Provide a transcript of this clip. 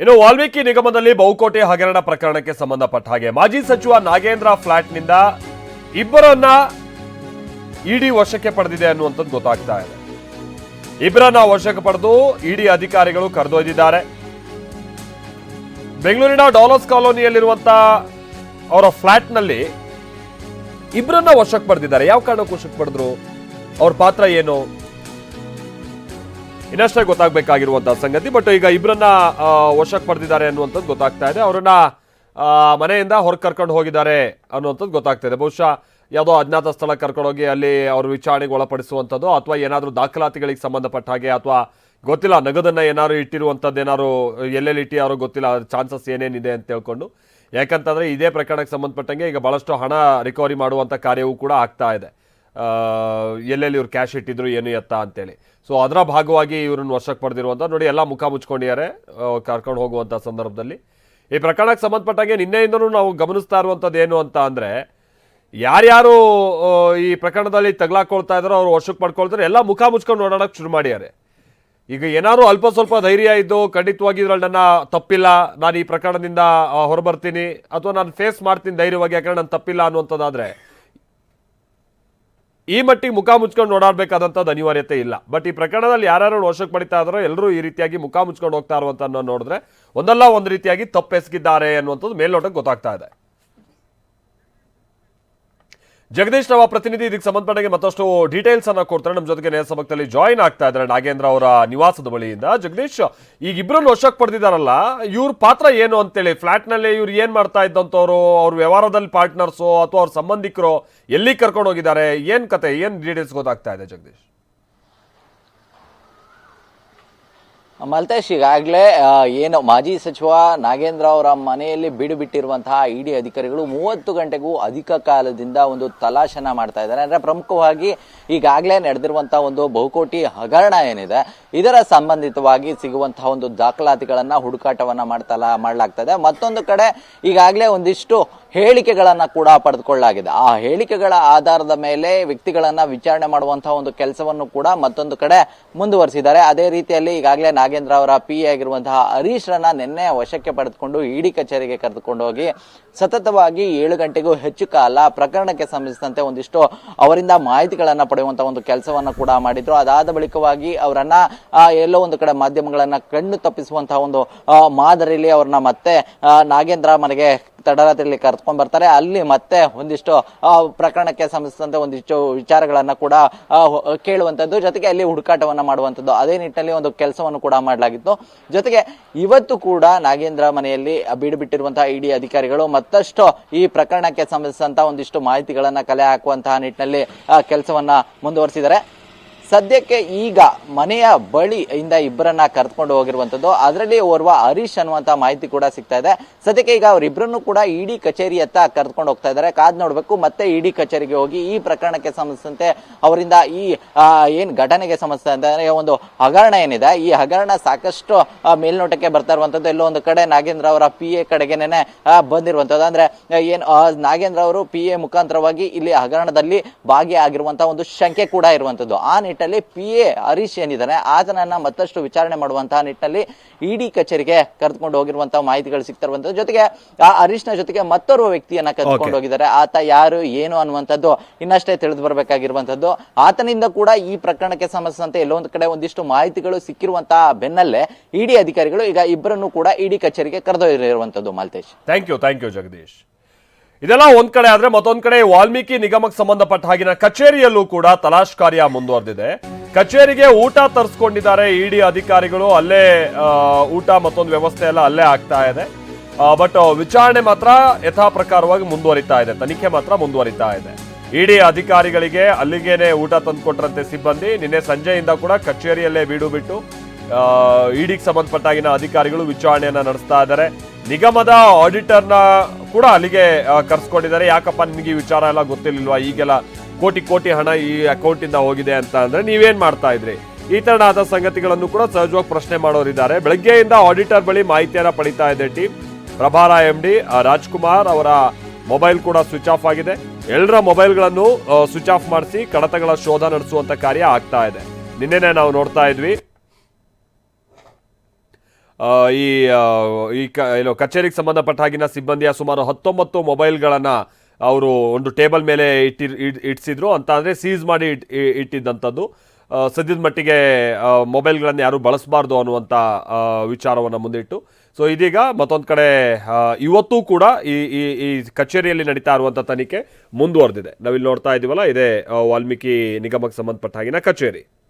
ಇನ್ನು ವಾಲ್ಮೀಕಿ ನಿಗಮದಲ್ಲಿ ಬಹುಕೋಟೆ ಹಗರಣ ಪ್ರಕರಣಕ್ಕೆ ಸಂಬಂಧಪಟ್ಟ ಹಾಗೆ ಮಾಜಿ ಸಚಿವ ನಾಗೇಂದ್ರ ಫ್ಲಾಟ್ನಿಂದ ಇಬ್ಬರನ್ನ ಇಡಿ ವಶಕ್ಕೆ ಪಡೆದಿದೆ ಅನ್ನುವಂಥದ್ದು ಗೊತ್ತಾಗ್ತಾ ಇದೆ. ಇಬ್ಬರನ್ನ ವಶಕ್ಕೆ ಪಡೆದು ಇಡಿ ಅಧಿಕಾರಿಗಳು ಕರೆದೊಯ್ದಿದ್ದಾರೆ. ಬೆಂಗಳೂರಿನ ಡಾಲರ್ಸ್ ಕಾಲೋನಿಯಲ್ಲಿರುವಂತ ಅವರ ಫ್ಲಾಟ್ನಲ್ಲಿ ಇಬ್ಬರನ್ನ ವಶಕ್ಕೆ ಪಡೆದಿದ್ದಾರೆ. ಯಾವ ಕಾರಣಕ್ಕೆ ವಶಕ್ಕೆ ಪಡೆದ್ರು? ಅವ್ರ ಪಾತ್ರ ಏನು? ಇನ್ನಷ್ಟೇ ಗೊತ್ತಾಗಬೇಕಾಗಿರುವಂತಹ ಸಂಗತಿ. ಬಟ್ ಈಗ ಇಬ್ಬರನ್ನ ವಶಕ್ಕೆ ಪಡೆದಿದ್ದಾರೆ ಅನ್ನುವಂಥದ್ದು ಗೊತ್ತಾಗ್ತಾ ಇದೆ. ಅವರನ್ನ ಮನೆಯಿಂದ ಹೊರಗೆ ಕರ್ಕೊಂಡು ಹೋಗಿದ್ದಾರೆ ಅನ್ನುವಂಥದ್ದು ಗೊತ್ತಾಗ್ತಾ ಇದೆ. ಬಹುಶಃ ಯಾವುದೋ ಅಜ್ಞಾತ ಸ್ಥಳ ಕರ್ಕೊಂಡೋಗಿ ಅಲ್ಲಿ ಅವರು ವಿಚಾರಣೆಗೆ ಒಳಪಡಿಸುವಂಥದ್ದು, ಅಥವಾ ಏನಾದರೂ ದಾಖಲಾತಿಗಳಿಗೆ ಸಂಬಂಧಪಟ್ಟ ಹಾಗೆ, ಅಥವಾ ಗೊತ್ತಿಲ್ಲ, ನಗದನ್ನು ಏನಾದರೂ ಇಟ್ಟಿರುವಂಥದ್ದು ಏನಾದ್ರು ಎಲ್ಲೆಲ್ಲಿ ಇಟ್ಟಿಯಾರೋ ಗೊತ್ತಿಲ್ಲ ಚಾನ್ಸಸ್ ಏನೇನಿದೆ ಅಂತ ಹೇಳ್ಕೊಂಡು. ಯಾಕಂತಂದರೆ ಇದೇ ಪ್ರಕರಣಕ್ಕೆ ಸಂಬಂಧಪಟ್ಟಂಗೆ ಈಗ ಭಾಳಷ್ಟು ಹಣ ರಿಕವರಿ ಮಾಡುವಂಥ ಕಾರ್ಯವೂ ಕೂಡ ಆಗ್ತಾ ಇದೆ. ಎಲ್ಲೆಲ್ಲಿ ಇವ್ರು ಕ್ಯಾಶ್ ಇಟ್ಟಿದ್ರು, ಏನು ಎತ್ತ ಅಂತೇಳಿ. ಸೊ ಅದರ ಭಾಗವಾಗಿ ಇವ್ರನ್ನ ವರ್ಷಕ್ಕೆ ಪಡೆದಿರುವಂಥ ನೋಡಿ, ಎಲ್ಲ ಮುಖ ಮುಚ್ಕೊಂಡಿದ್ದಾರೆ ಕರ್ಕೊಂಡು ಹೋಗುವಂಥ ಸಂದರ್ಭದಲ್ಲಿ. ಈ ಪ್ರಕರಣಕ್ಕೆ ಸಂಬಂಧಪಟ್ಟಂಗೆ ನಿನ್ನೆಯಿಂದನೂ ನಾವು ಗಮನಿಸ್ತಾ ಇರುವಂಥದ್ದು ಏನು ಅಂತ ಅಂದರೆ, ಯಾರ್ಯಾರು ಈ ಪ್ರಕರಣದಲ್ಲಿ ತಗ್ಲಾಕೊಳ್ತಾ ಇದ್ದಾರೋ, ಅವ್ರು ವರ್ಷಕ್ಕೆ ಪಡ್ಕೊಳ್ತಾರೆ, ಎಲ್ಲ ಮುಖ ಮುಚ್ಕೊಂಡು ಓಡಾಡೋಕ್ಕೆ ಶುರು ಮಾಡಿದ್ದಾರೆ. ಈಗ ಏನಾದರೂ ಅಲ್ಪ ಸ್ವಲ್ಪ ಧೈರ್ಯ ಇದ್ದು, ಖಂಡಿತವಾಗಿ ಇದ್ರಲ್ಲಿ ನನ್ನ ತಪ್ಪಿಲ್ಲ, ನಾನು ಈ ಪ್ರಕರಣದಿಂದ ಹೊರಬರ್ತೀನಿ, ಅಥವಾ ನಾನು ಫೇಸ್ ಮಾಡ್ತೀನಿ ಧೈರ್ಯವಾಗಿ ಯಾಕಂದ್ರೆ ನಾನು ತಪ್ಪಿಲ್ಲ ಅನ್ನುವಂಥದ್ದಾದ್ರೆ ಈ ಮಟ್ಟಿಗೆ ಮುಖ ಮುಚ್ಕೊಂಡು ಓಡಾಡಬೇಕಾದಂಥದ್ದು ಅನಿವಾರ್ಯತೆ ಇಲ್ಲ. ಬಟ್ ಈ ಪ್ರಕರಣದಲ್ಲಿ ಯಾರ್ಯಾರು ವಶಕ್ಕೆ ಪಡಿತಾ ಇದ್ದಾರೋ ಎಲ್ಲರೂ ಈ ರೀತಿಯಾಗಿ ಮುಖ ಮುಚ್ಕೊಂಡು ಹೋಗ್ತಾ ಇರುವಂತ ನೋಡಿದ್ರೆ ಒಂದಲ್ಲ ಒಂದು ರೀತಿಯಾಗಿ ತಪ್ಪೆಸಗಿದ್ದಾರೆ ಅನ್ನುವಂಥದ್ದು ಮೇಲ್ನೋಟಕ್ಕೆ ಗೊತ್ತಾಗ್ತಾ ಇದೆ. ಜಗದೀಶ್ ನಮ್ಮ ಪ್ರತಿನಿಧಿ, ಇದಕ್ಕೆ ಸಂಬಂಧಪಟ್ಟಂಗೆ ಮತ್ತಷ್ಟು ಡೀಟೇಲ್ಸ್ ಅನ್ನ ಕೊಡ್ತಾರೆ. ನಮ್ಮ ಜೊತೆಗೆ ನೇರ ಜಾಯಿನ್ ಆಗ್ತಾ ಇದ್ದಾರೆ ನಾಗೇಂದ್ರ ಅವರ ನಿವಾಸದ ಬಳಿಯಿಂದ. ಜಗದೀಶ್ ಈಗ ಇಬ್ಬರನ್ನು ವಶಕ್ಕೆ ಪಡೆದಿದ್ದಾರಲ್ಲ, ಇವ್ರ ಪಾತ್ರ ಏನು ಅಂತೇಳಿ? ಫ್ಲಾಟ್ನಲ್ಲಿ ಇವ್ರು ಏನ್ ಮಾಡ್ತಾ ಇದ್ದಂಥವ್ರು? ಅವ್ರ ವ್ಯವಹಾರದಲ್ಲಿ ಪಾರ್ಟ್ನರ್ಸು ಅಥವಾ ಅವ್ರ ಸಂಬಂಧಿಕರು ಎಲ್ಲಿ ಕರ್ಕೊಂಡು ಹೋಗಿದ್ದಾರೆ? ಏನ್ ಕತೆ? ಏನ್ ಡೀಟೇಲ್ಸ್ ಗೊತ್ತಾಗ್ತಾ ಇದೆ ಜಗದೀಶ್? ಮಲ್ತೇಶ್, ಈಗಾಗಲೇ ಏನು, ಮಾಜಿ ಸಚಿವ ನಾಗೇಂದ್ರ ಅವರ ಮನೆಯಲ್ಲಿ ಬೀಡು ಬಿಟ್ಟಿರುವಂತಹ ಇಡಿ ಅಧಿಕಾರಿಗಳು ಮೂವತ್ತು ಗಂಟೆಗೂ ಅಧಿಕ ಕಾಲದಿಂದ ಒಂದು ತಲಾಶನ ಮಾಡ್ತಾ ಇದ್ದಾರೆ. ಅಂದ್ರೆ ಪ್ರಮುಖವಾಗಿ ಈಗಾಗಲೇ ನಡೆದಿರುವಂತಹ ಒಂದು ಬಹುಕೋಟಿ ಹಗರಣ ಏನಿದೆ, ಇದರ ಸಂಬಂಧಿತವಾಗಿ ಸಿಗುವಂತಹ ಒಂದು ದಾಖಲಾತಿಗಳನ್ನು ಹುಡುಕಾಟವನ್ನ ಮಾಡ್ತಲ್ಲ ಮಾಡಲಾಗ್ತದೆ ಮತ್ತೊಂದು ಕಡೆ, ಈಗಾಗಲೇ ಒಂದಿಷ್ಟು ಹೇಳಿಕೆಗಳನ್ನ ಕೂಡ ಪಡೆದುಕೊಳ್ಳಲಾಗಿದೆ. ಆ ಹೇಳಿಕೆಗಳ ಆಧಾರದ ಮೇಲೆ ವ್ಯಕ್ತಿಗಳನ್ನು ವಿಚಾರಣೆ ಮಾಡುವಂತಹ ಒಂದು ಕೆಲಸವನ್ನು ಕೂಡ ಮತ್ತೊಂದು ಕಡೆ ಮುಂದುವರಿಸಿದ್ದಾರೆ. ಅದೇ ರೀತಿಯಲ್ಲಿ ಈಗಾಗಲೇ ನಾಗೇಂದ್ರ ಅವರ ಪಿ ಆಗಿರುವಂತಹ ಹರೀಶ್ರನ್ನ ನಿನ್ನೆ ವಶಕ್ಕೆ ಪಡೆದುಕೊಂಡು ಇಡಿ ಕಚೇರಿಗೆ ಕರೆದುಕೊಂಡು ಹೋಗಿ ಸತತವಾಗಿ ಏಳು ಗಂಟೆಗೂ ಹೆಚ್ಚು ಕಾಲ ಪ್ರಕರಣಕ್ಕೆ ಸಂಬಂಧಿಸಿದಂತೆ ಒಂದಿಷ್ಟು ಅವರಿಂದ ಮಾಹಿತಿಗಳನ್ನು ಪಡೆಯುವಂತಹ ಒಂದು ಕೆಲಸವನ್ನು ಕೂಡ ಮಾಡಿದ್ರು. ಅದಾದ ಬಳಿಕವಾಗಿ ಅವರನ್ನ ಎಲ್ಲೋ ಒಂದು ಕಡೆ ಮಾಧ್ಯಮಗಳನ್ನ ಕಣ್ಣು ತಪ್ಪಿಸುವಂತಹ ಒಂದು ಮಾದರಿಯಲ್ಲಿ ಅವ್ರನ್ನ ಮತ್ತೆ ನಾಗೇಂದ್ರ ಮನೆಗೆ ತಡರಾತ್ರಿಯಲ್ಲಿ ಕರ್ಕೊಂಡ್ ಬರ್ತಾರೆ. ಅಲ್ಲಿ ಮತ್ತೆ ಒಂದಿಷ್ಟು ಪ್ರಕರಣಕ್ಕೆ ಸಂಬಂಧಿಸಿದಂತೆ ಒಂದಿಷ್ಟು ವಿಚಾರಗಳನ್ನ ಕೂಡ ಕೇಳುವಂತದ್ದು ಜೊತೆಗೆ ಅಲ್ಲಿ ಹುಡುಕಾಟವನ್ನ ಮಾಡುವಂತದ್ದು ಅದೇ ನಿಟ್ಟಿನಲ್ಲಿ ಒಂದು ಕೆಲಸವನ್ನು ಕೂಡ ಮಾಡಲಾಗಿತ್ತು. ಜೊತೆಗೆ ಇವತ್ತು ಕೂಡ ನಾಗೇಂದ್ರ ಮನೆಯಲ್ಲಿ ಬೀಡು ಬಿಟ್ಟಿರುವಂತಹ ಇಡಿ ಅಧಿಕಾರಿಗಳು ಮತ್ತಷ್ಟು ಈ ಪ್ರಕರಣಕ್ಕೆ ಸಂಬಂಧಿಸಿದಂತಹ ಒಂದಿಷ್ಟು ಮಾಹಿತಿಗಳನ್ನ ಕಲೆ ಹಾಕುವಂತಹ ನಿಟ್ಟಿನಲ್ಲಿ ಕೆಲಸವನ್ನ ಮುಂದುವರಿಸಿದ್ದಾರೆ. ಸದ್ಯಕ್ಕೆ ಈಗ ಮನೆಯ ಬಳಿ ಇಂದ ಇಬ್ಬರನ್ನ ಕರೆದುಕೊಂಡು ಹೋಗಿರುವಂತದ್ದು. ಅದರಲ್ಲಿ ಓರ್ವ ಹರೀಶ್ ಅನ್ನುವಂತ ಮಾಹಿತಿ ಕೂಡ ಸಿಗ್ತಾ ಇದೆ. ಸದ್ಯಕ್ಕೆ ಈಗ ಅವರಿಬ್ಬರನ್ನು ಕೂಡ ಇಡಿ ಕಚೇರಿಯತ್ತ ಕರೆದುಕೊಂಡು ಹೋಗ್ತಾ ಇದ್ದಾರೆ. ಕಾದ್ ನೋಡ್ಬೇಕು, ಮತ್ತೆ ಇಡಿ ಕಚೇರಿಗೆ ಹೋಗಿ ಈ ಪ್ರಕರಣಕ್ಕೆ ಸಂಬಂಧಿಸಿದಂತೆ ಅವರಿಂದ ಈ ಏನ್ ಘಟನೆಗೆ ಸಂಬಂಧಿಸಿದಂತೆ ಒಂದು ಹಗರಣ ಏನಿದೆ. ಈ ಹಗರಣ ಸಾಕಷ್ಟು ಮೇಲ್ನೋಟಕ್ಕೆ ಬರ್ತಾ ಇರುವಂತದ್ದು. ಎಲ್ಲೋ ಒಂದು ಕಡೆ ನಾಗೇಂದ್ರ ಅವರ ಪಿ ಎ ಕಡೆಗೆನೆ ಬಂದಿರುವಂತದ್ದು. ಅಂದ್ರೆ ಏನು ನಾಗೇಂದ್ರ ಅವರು ಪಿ ಎ ಮುಖಾಂತರವಾಗಿ ಇಲ್ಲಿ ಹಗರಣದಲ್ಲಿ ಭಾಗಿಯಾಗಿರುವಂತಹ ಒಂದು ಶಂಕೆ ಕೂಡ ಇರುವಂತದ್ದು. ಆ ನಿಟ್ಟಲ್ಲಿ ಪಿ ಎ ಹರೀಶ್ ಏನಿದ್ದಾನೆ ಆತನನ್ನ ಮತ್ತಷ್ಟು ವಿಚಾರಣೆ ಮಾಡುವಂತಹ ನಿಟ್ಟಿನಲ್ಲಿ ಇಡಿ ಕಚೇರಿಗೆ ಕರೆದುಕೊಂಡು ಹೋಗಿರುವಂತಹ ಮಾಹಿತಿಗಳು ಸಿಗ್ತಾ ಜೊತೆಗೆ ಆ ಹರೀಶ್ನ ಜೊತೆಗೆ ಮತ್ತೋರ್ವ ವ್ಯಕ್ತಿಯನ್ನ ಕರೆದುಕೊಂಡು ಹೋಗಿದ್ದಾರೆ. ಆತ ಯಾರು ಏನು ಅನ್ನುವಂಥದ್ದು ಇನ್ನಷ್ಟೇ ತಿಳಿದು ಬರಬೇಕಾಗಿರುವಂತದ್ದು ಆತನಿಂದ ಕೂಡ ಈ ಪ್ರಕರಣಕ್ಕೆ ಸಂಬಂಧಿಸಿದಂತೆ ಎಲ್ಲೋ ಒಂದು ಕಡೆ ಒಂದಿಷ್ಟು ಮಾಹಿತಿಗಳು ಸಿಕ್ಕಿರುವಂತಹ ಬೆನ್ನಲ್ಲೇ ಇಡಿ ಅಧಿಕಾರಿಗಳು ಈಗ ಇಬ್ಬರನ್ನು ಕೂಡ ಇಡಿ ಕಚೇರಿಗೆ ಕರೆದೊಯ್ಯಿರುವಂತದ್ದು Malthesh. Thank you thank you Jagadish ಇದೆಲ್ಲ ಒಂದ್ ಕಡೆ ಆದ್ರೆ ಮತ್ತೊಂದ್ ಕಡೆ ವಾಲ್ಮೀಕಿ ನಿಗಮಕ್ಕೆ ಸಂಬಂಧಪಟ್ಟ ಹಾಗಿನ ಕಚೇರಿಯಲ್ಲೂ ಕೂಡ ತಲಾಶ್ ಕಾರ್ಯ ಮುಂದುವರೆದಿದೆ. ಕಚೇರಿಗೆ ಊಟ ತರಿಸ್ಕೊಂಡಿದ್ದಾರೆ ಇಡಿ ಅಧಿಕಾರಿಗಳು. ಅಲ್ಲೇ ಊಟ ಮತ್ತೊಂದು ವ್ಯವಸ್ಥೆ ಎಲ್ಲ ಅಲ್ಲೇ ಆಗ್ತಾ ಇದೆ. ಬಟ್ ವಿಚಾರಣೆ ಮಾತ್ರ ಯಥಾಪ್ರಕಾರವಾಗಿ ಮುಂದುವರಿತಾ ಇದೆ. ತನಿಖೆ ಮಾತ್ರ ಮುಂದುವರಿತಾ ಇದೆ. ಇಡಿ ಅಧಿಕಾರಿಗಳಿಗೆ ಅಲ್ಲಿಗೇನೆ ಊಟ ತಂದುಕೊಟ್ರಂತೆ ಸಿಬ್ಬಂದಿ. ನಿನ್ನೆ ಸಂಜೆಯಿಂದ ಕೂಡ ಕಚೇರಿಯಲ್ಲೇ ಬೀಡು ಬಿಟ್ಟು ಇಡಿಗೆ ಸಂಬಂಧಪಟ್ಟಾಗಿನ ಅಧಿಕಾರಿಗಳು ವಿಚಾರಣೆಯನ್ನು ನಡೆಸ್ತಾ ಇದ್ದಾರೆ. ನಿಗಮದ ಆಡಿಟರ್ನ ಕೂಡ ಅಲ್ಲಿಗೆ ಕರೆಸ್ಕೊಂಡಿದ್ದಾರೆ. ಯಾಕಪ್ಪ, ನಿಮಗೆ ಈ ವಿಚಾರ ಎಲ್ಲ ಗೊತ್ತಿರ್ಲಿಲ್ವಾ? ಈಗೆಲ್ಲ ಕೋಟಿ ಕೋಟಿ ಹಣ ಈ ಅಕೌಂಟ್ ಇಂದ ಹೋಗಿದೆ ಅಂತ ಅಂದ್ರೆ ನೀವೇನ್ ಮಾಡ್ತಾ ಇದ್ರಿ? ಈ ತರನಾದ ಸಂಗತಿಗಳನ್ನು ಕೂಡ ಸಹಜವಾಗಿ ಪ್ರಶ್ನೆ ಮಾಡೋರಿದ್ದಾರೆ. ಬೆಳಗ್ಗೆಯಿಂದ ಆಡಿಟರ್ ಬಳಿ ಮಾಹಿತಿಯನ್ನ ಪಡಿತಾ ಇದೆ ಟೀಮ್. ಪ್ರಭಾರ ಎಂ ಡಿ ರಾಜ್ಕುಮಾರ್ ಅವರ ಮೊಬೈಲ್ ಕೂಡ ಸ್ವಿಚ್ ಆಫ್ ಆಗಿದೆ. ಎಲ್ಲರ ಮೊಬೈಲ್ಗಳನ್ನು ಸ್ವಿಚ್ ಆಫ್ ಮಾಡಿಸಿ ಕಡತಗಳ ಶೋಧ ನಡೆಸುವಂತ ಕಾರ್ಯ ಆಗ್ತಾ ಇದೆ. ನಿನ್ನೆನೆ ನಾವು ನೋಡ್ತಾ ಇದ್ವಿ. ಈ ಈ ಕ, ಏನು, ಕಚೇರಿಗೆ ಸಂಬಂಧಪಟ್ಟ ಹಾಗಿನ ಸಿಬ್ಬಂದಿಯ ಸುಮಾರು ಹತ್ತೊಂಬತ್ತು ಮೊಬೈಲ್ಗಳನ್ನು ಅವರು ಒಂದು ಟೇಬಲ್ ಮೇಲೆ ಇಟ್ಟಿ ಇಟ್ಸಿದ್ರು ಅಂತ ಅಂದರೆ ಸೀಸ್ ಮಾಡಿ ಇಟ್- ಇಟ್ಟಿದ್ದಂಥದ್ದು. ಸದ್ಯದ ಮಟ್ಟಿಗೆ ಮೊಬೈಲ್ಗಳನ್ನು ಯಾರೂ ಬಳಸಬಾರ್ದು ಅನ್ನುವಂಥ ವಿಚಾರವನ್ನು ಮುಂದಿಟ್ಟು. ಸೊ, ಇದೀಗ ಮತ್ತೊಂದು ಕಡೆ ಇವತ್ತೂ ಕೂಡ ಈ ಈ ಈ ಕಚೇರಿಯಲ್ಲಿ ನಡೀತಾ ಇರುವಂಥ ತನಿಖೆ ಮುಂದುವರೆದಿದೆ. ನಾವಿಲ್ಲಿ ನೋಡ್ತಾ ಇದ್ದೀವಲ್ಲ ಇದೇ ವಾಲ್ಮೀಕಿ ನಿಗಮಕ್ಕೆ ಸಂಬಂಧಪಟ್ಟ ಹಾಗಿನ ಕಚೇರಿ.